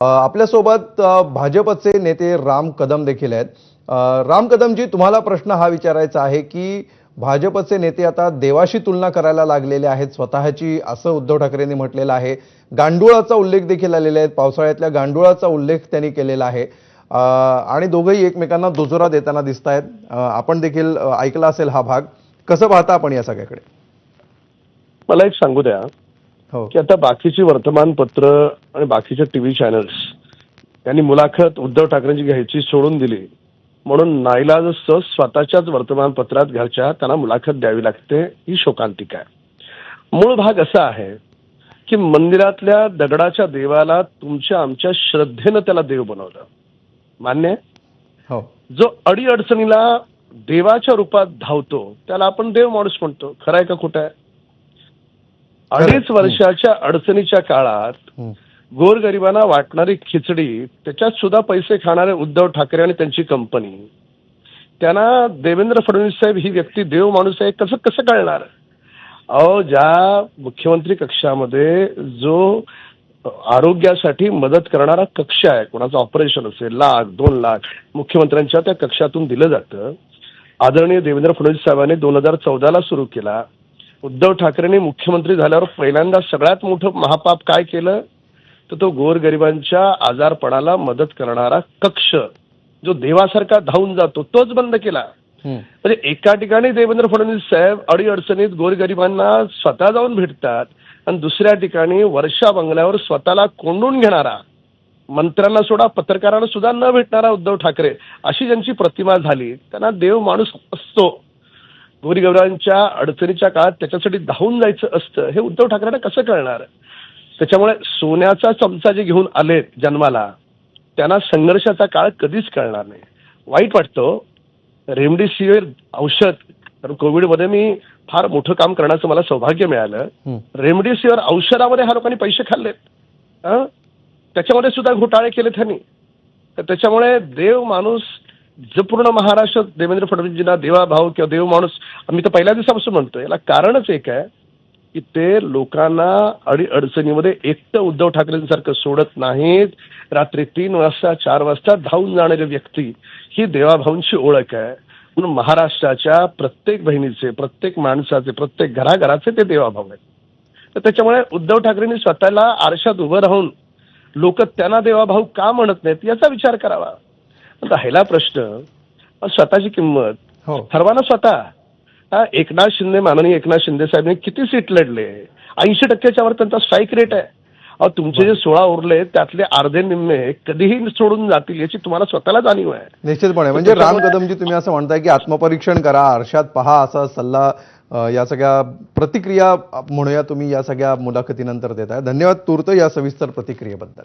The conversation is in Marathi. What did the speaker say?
आपल्यासोबत भाजपचे नेते राम कदम देखील आहेत. राम कदमजी तुम्हाला प्रश्न हा विचारायचा आहे की भाजपचे नेते आता देवाशी तुलना करायला लागलेले आहेत स्वतःची असं उद्धव ठाकरेंनी म्हटलेलं आहे. गांडुळाचा उल्लेख देखील आलेला आहे पावसाळ्यातल्या गांडुळाचा उल्लेख त्यांनी केलेला आहे. आणि दोघंही एकमेकांना दुजोरा देताना दिसत आहेत. आपण देखील ऐकला असेल हा भाग. कसं पाहता आपण या सगळ्याकडे? मला एक सांगू द्या. की आता बाकीची वर्तमानपत्र आणि बाकीचे टीव्ही चॅनल्स यांनी मुलाखत उद्धव ठाकरेंची घ्यायची सोडून दिली. म्हणून नाईलाज स्वतःच्याच वर्तमानपत्रात घ्यायच्या त्यांना मुलाखत द्यावी लागते ही शोकांतिका आहे. मूळ भाग असा आहे की मंदिरातल्या दगडाच्या देवाला तुमच्या आमच्या श्रद्धेनं त्याला देव बनवलं. मान्य हो. जो अडीअडचणीला देवाच्या रूपात धावतो त्याला आपण देव माणूस म्हणतो. खरं आहे का खोटं आहे? अडीच वर्षाच्या अडचणीच्या काळात. गोरगरिबांना वाटणारी खिचडी त्याच्यात सुद्धा पैसे खाणारे उद्धव ठाकरे आणि त्यांची कंपनी त्यांना देवेंद्र फडणवीस साहेब ही व्यक्ती देव माणूस आहे कसं कसं कळणार? अहो ज्या मुख्यमंत्री कक्षामध्ये जो आरोग्यासाठी मदत करणारा कक्ष आहे कोणाचं ऑपरेशन असेल लाख दोन लाख मुख्यमंत्र्यांच्या त्या कक्षातून दिलं जातं. आदरणीय देवेंद्र फडणवीस साहेबांनी दोन हजार चौदाला सुरू केला. उद्धव ठाकरेंनी मुख्यमंत्री झाल्यावर पहिल्यांदा सगळ्यात मोठं महापाप काय केलं? तर तो गोरगरिबांच्या आजारपणाला मदत करणारा कक्ष जो देवासारखा धावून जातो तोच बंद केला. म्हणजे एका ठिकाणी देवेंद्र फडणवीस साहेब अडीअडचणीत गोरगरिबांना स्वतः जाऊन भेटतात आणि दुसऱ्या ठिकाणी वर्षा बंगल्यावर स्वतःला कोंडून घेणारा मंत्र्यांना सोडा पत्रकारांना सुद्धा न भेटणारा उद्धव ठाकरे अशी ज्यांची प्रतिमा झाली त्यांना देव माणूस असतो. गोरगरिबांच्या अडचणीच्या काळात त्याच्यासाठी धावून जायचं असतं हे उद्धव ठाकरेंना कसं कळणार? त्याच्यामुळे सोन्याचा चमचा जे घेऊन आले जन्माला त्यांना संघर्षाचा काळ कधीच कळणार नाही. वाईट वाटतं रेमडेसिवीर औषध कारण कोविडमध्ये मी फार मोठं काम करण्याचं मला सौभाग्य मिळालं. रेमडेसिवीर औषधामध्ये ह्या लोकांनी पैसे खाल्लेत? त्याच्यामध्ये सुद्धा घोटाळे केले त्यांनी. तर त्याच्यामुळे देव माणूस जर पूर्ण महाराष्ट्र देवेंद्र फडणवीसजींना देवा भाव किंवा देव माणूस आम्ही तर पहिल्या दिवसापासून म्हणतो याला कारणच एक आहे की ते लोकांना अडी अडचणीमध्ये एकटं उद्धव ठाकरेंसारखं सोडत नाहीत. रात्री तीन वाजता चार वाजता धावून जाणारी व्यक्ती ही देवाभाऊंची ओळख आहे. म्हणून महाराष्ट्राच्या प्रत्येक बहिणीचे प्रत्येक माणसाचे प्रत्येक घराघराचे ते देवाभाऊ आहेत. तर त्याच्यामुळे उद्धव ठाकरेंनी स्वतःला आरशात उभं राहून लोक त्यांना देवाभाऊ का म्हणत नाहीत याचा विचार करावा. राहिला प्रश्न स्वतःची किंमत. हो. ठरवा ना स्वतः. हा, एकनाथ शिंदे माननीय एकनाथ शिंदे साहेबांनी किती सीट लढले? ऐंशी टक्क्याच्या वर त्यांचा स्ट्राईक रेट आहे. अहो तुमचे जे सोळा उरले त्यातले अर्धे निम्मे कधीही सोडून जातील याची तुम्हाला स्वतःला जाणीव आहे. निश्चितपणे. म्हणजे राम कदमजी तुम्ही असं म्हणताय की आत्मपरीक्षण करा आरशात पहा असा सल्ला या सगळ्या प्रतिक्रिया म्हणूया तुम्ही या सगळ्या मुलाखतीनंतर देताय. धन्यवाद तूर्त या सविस्तर प्रतिक्रियेबद्दल.